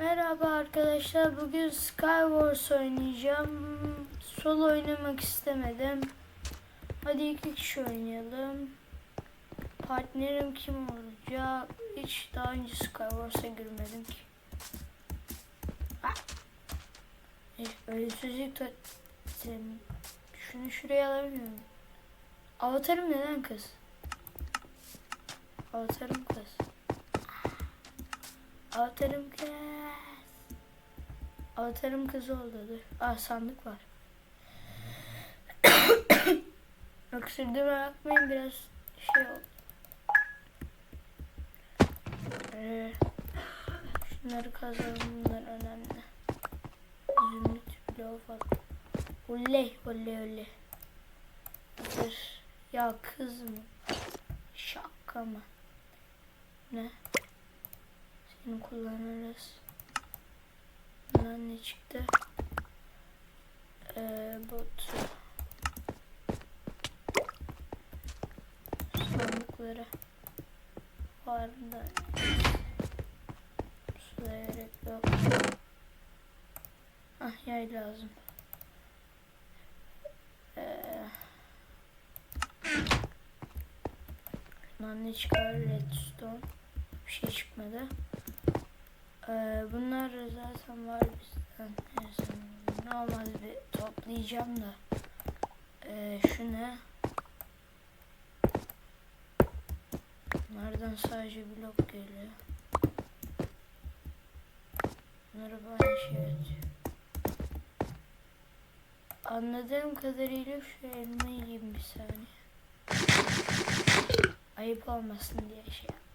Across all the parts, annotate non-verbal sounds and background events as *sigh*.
Merhaba arkadaşlar. Bugün Skywars oynayacağım. Solo oynamak istemedim. Hadi iki kişi oynayalım. Partnerim kim olacak? Hiç daha önce Skywars'a girmedim ki. Ah! Ölümsüzlük Sen- Şunu şuraya alabiliyor muyum? Avatarım neden kız? Avatarım kız. Avatarım kız. Avatarım kız oldu. Aa sandık var. *coughs* Öksürdüğüme bakmayın biraz şey oldu. Ee, şunları kazalım bunlar önemli. Zümrüt bloğu falan. Oley oley oley. Dur. Ya kız mı? Şaka mı? Ne? Seni kullanırız. Bundan ne çıktı? Ee, bot. Sandıkları. Var da. Suya gerek yok. Ah yay lazım. Ee, ne çıkar? Redstone. Bir şey çıkmadı. Ee, bunlar zaten var bizden. Neyse, normal bir toplayacağım da. Ee, şu ne? Bunlardan sadece blok geliyor. Bunları bana şey. Anladığım kadarıyla şu elma yiyeyim bir saniye. Ayıp olmasın diye şey yaptım.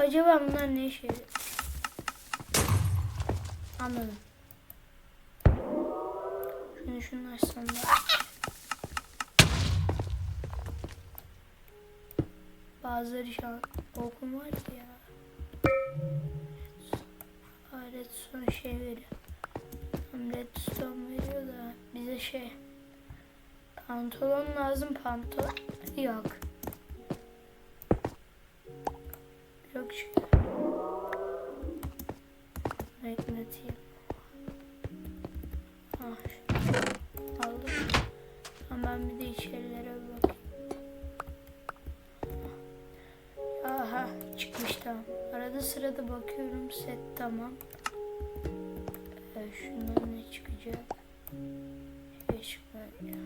Acaba bunlar ne işe? Anladım. Şunu şunu açsam da. Bazıları şu an okum var ya. Aa, Redstone şey veriyor. Redstone veriyor da bize şey. Pantolon lazım pantolon. Yok Ben bir de içerilere bakayım. Aha çıkmış tamam. Arada sırada bakıyorum set tamam. Ee, şundan ne çıkacak? Şey çıkmadı ya.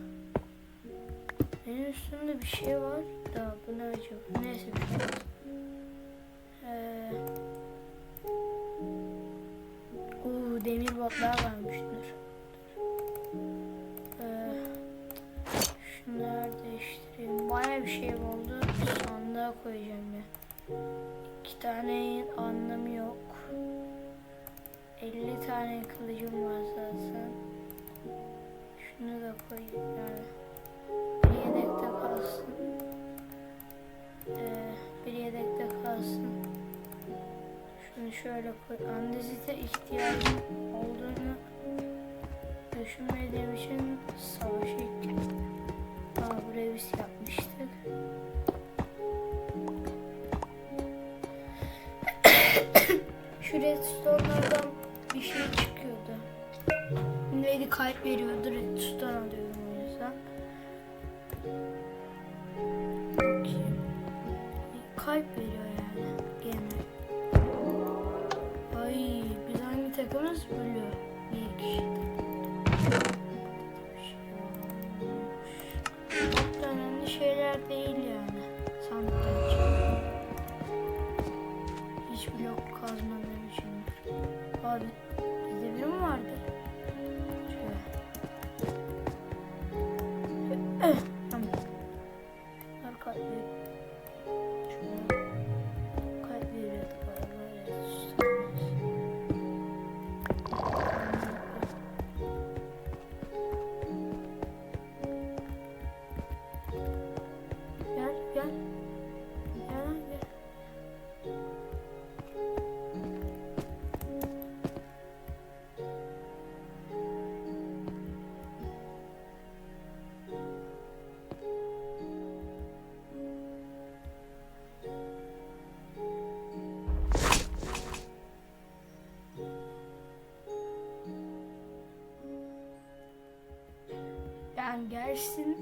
Benim üstümde bir şey var da bu ne acaba? Neyse bir şey. Ee, demir botlar Baya bir şey oldu. Sandığa koyacağım ya. İki tane anlamı yok. 50 tane kılıcım var zaten. Şunu da koyayım yani. Bir yedekte kalsın. Ee, bir yedekte kalsın. Şunu şöyle koy. Andezite ihtiyacım olduğunu düşünmediğim için savaşa gittim. Aa buraya biz veriyordu redstone alıyorum o yüzden. Bakayım. Kalp veriyor yani gene. Ay biz hangi takımız biliyor. Bir kişi. Önemli şeyler değil yani. Sandıktan çıkan. Hiç blok kazmadığım için. Abi Ugh. Lan gelsin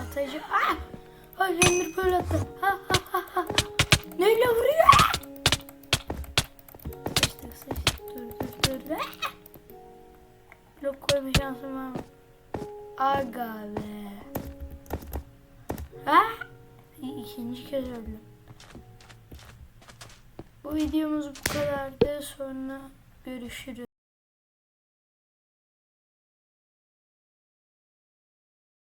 atacı. Ah! Ay Emir böyle attı. Ha ha ha ha. Neyle vuruyor? Sıçtık sıçtık. Dur dur dur. Ah! Blok koyma şansım var mı? Aga be. Ha? İkinci kez öldüm. Bu videomuz bu kadardı. Sonra görüşürüz.